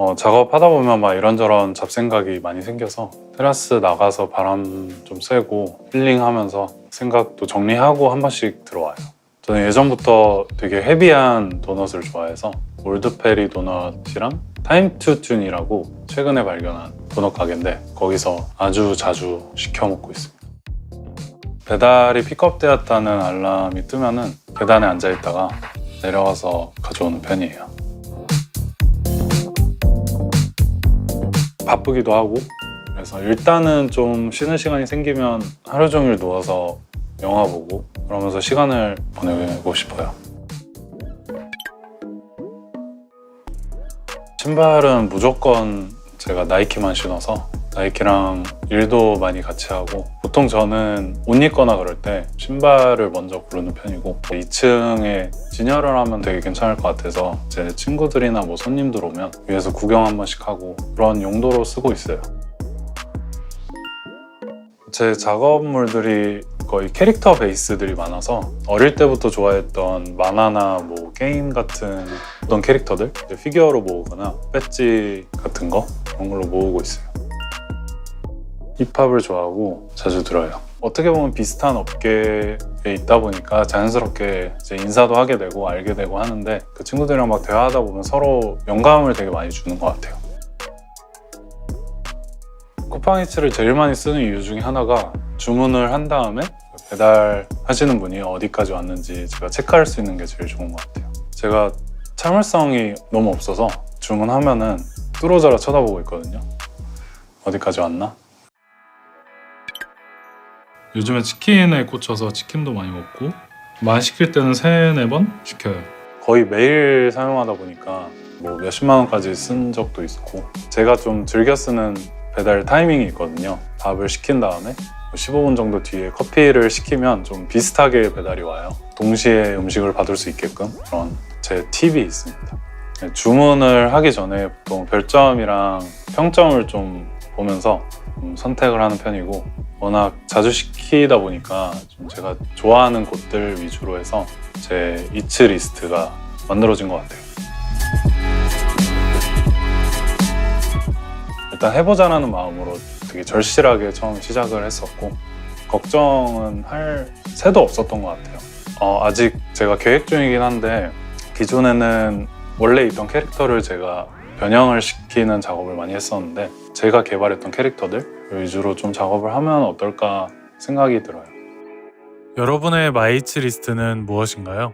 어, 작업하다 보면 막 이런저런 잡생각이 많이 생겨서 테라스 나가서 바람 좀 쐬고 힐링하면서 생각도 정리하고 한 번씩 들어와요. 저는 예전부터 되게 헤비한 도넛을 좋아해서 올드페리 도넛이랑 타임 투 튠이라고 최근에 발견한 도넛 가게인데 거기서 아주 자주 시켜 먹고 있습니다. 배달이 픽업되었다는 알람이 뜨면은 계단에 앉아 있다가 내려와서 가져오는 편이에요. 바쁘기도 하고 그래서 일단은 좀 쉬는 시간이 생기면 하루 종일 누워서 영화 보고 그러면서 시간을 보내고 싶어요. 신발은 무조건 제가 나이키만 신어서 나이키랑 일도 많이 같이 하고 보통 저는 옷 입거나 그럴 때 신발을 먼저 고르는 편이고 2층에 진열을 하면 되게 괜찮을 것 같아서 제 친구들이나 뭐 손님들 오면 위에서 구경 한 번씩 하고 그런 용도로 쓰고 있어요. 제 작업물들이 거의 캐릭터 베이스들이 많아서 어릴 때부터 좋아했던 만화나 뭐 게임 같은 어떤 캐릭터들 피규어로 모으거나 배지 같은 거 그런 걸로 모으고 있어요. 힙합을 좋아하고 자주 들어요. 어떻게 보면 비슷한 업계에 있다 보니까 자연스럽게 인사도 하게 되고 알게 되고 하는데 그 친구들이랑 막 대화하다 보면 서로 영감을 되게 많이 주는 것 같아요. 쿠팡이츠를 제일 많이 쓰는 이유 중에 하나가 주문을 한 다음에 배달 하시는 분이 어디까지 왔는지 제가 체크할 수 있는 게 제일 좋은 것 같아요. 제가 참을성이 너무 없어서 주문하면은 뚫어져라 쳐다보고 있거든요. 어디까지 왔나? 요즘에 치킨에 꽂혀서 치킨도 많이 먹고 많이 시킬 때는 세네 번 시켜요. 거의 매일 사용하다 보니까 뭐 몇십만 원까지 쓴 적도 있고 제가 좀 즐겨 쓰는 배달 타이밍이 있거든요. 밥을 시킨 다음에 15분 정도 뒤에 커피를 시키면 좀 비슷하게 배달이 와요. 동시에 음식을 받을 수 있게끔 그런 제 팁이 있습니다. 네, 주문을 하기 전에 보통 별점이랑 평점을 좀 보면서 좀 선택을 하는 편이고 워낙 자주 시키다 보니까 좀 제가 좋아하는 곳들 위주로 해서 제 이츠 리스트가 만들어진 것 같아요. 일단 해보자라는 마음으로 되게 절실하게 처음 시작을 했었고 걱정은 할 새도 없었던 것 같아요. 어, 아직 제가 계획 중이긴 한데 기존에는 원래 있던 캐릭터를 제가 변형을 시키는 작업을 많이 했었는데 제가 개발했던 캐릭터들 위주로 좀 작업을 하면 어떨까 생각이 들어요. 여러분의 마이츠 리스트는 무엇인가요?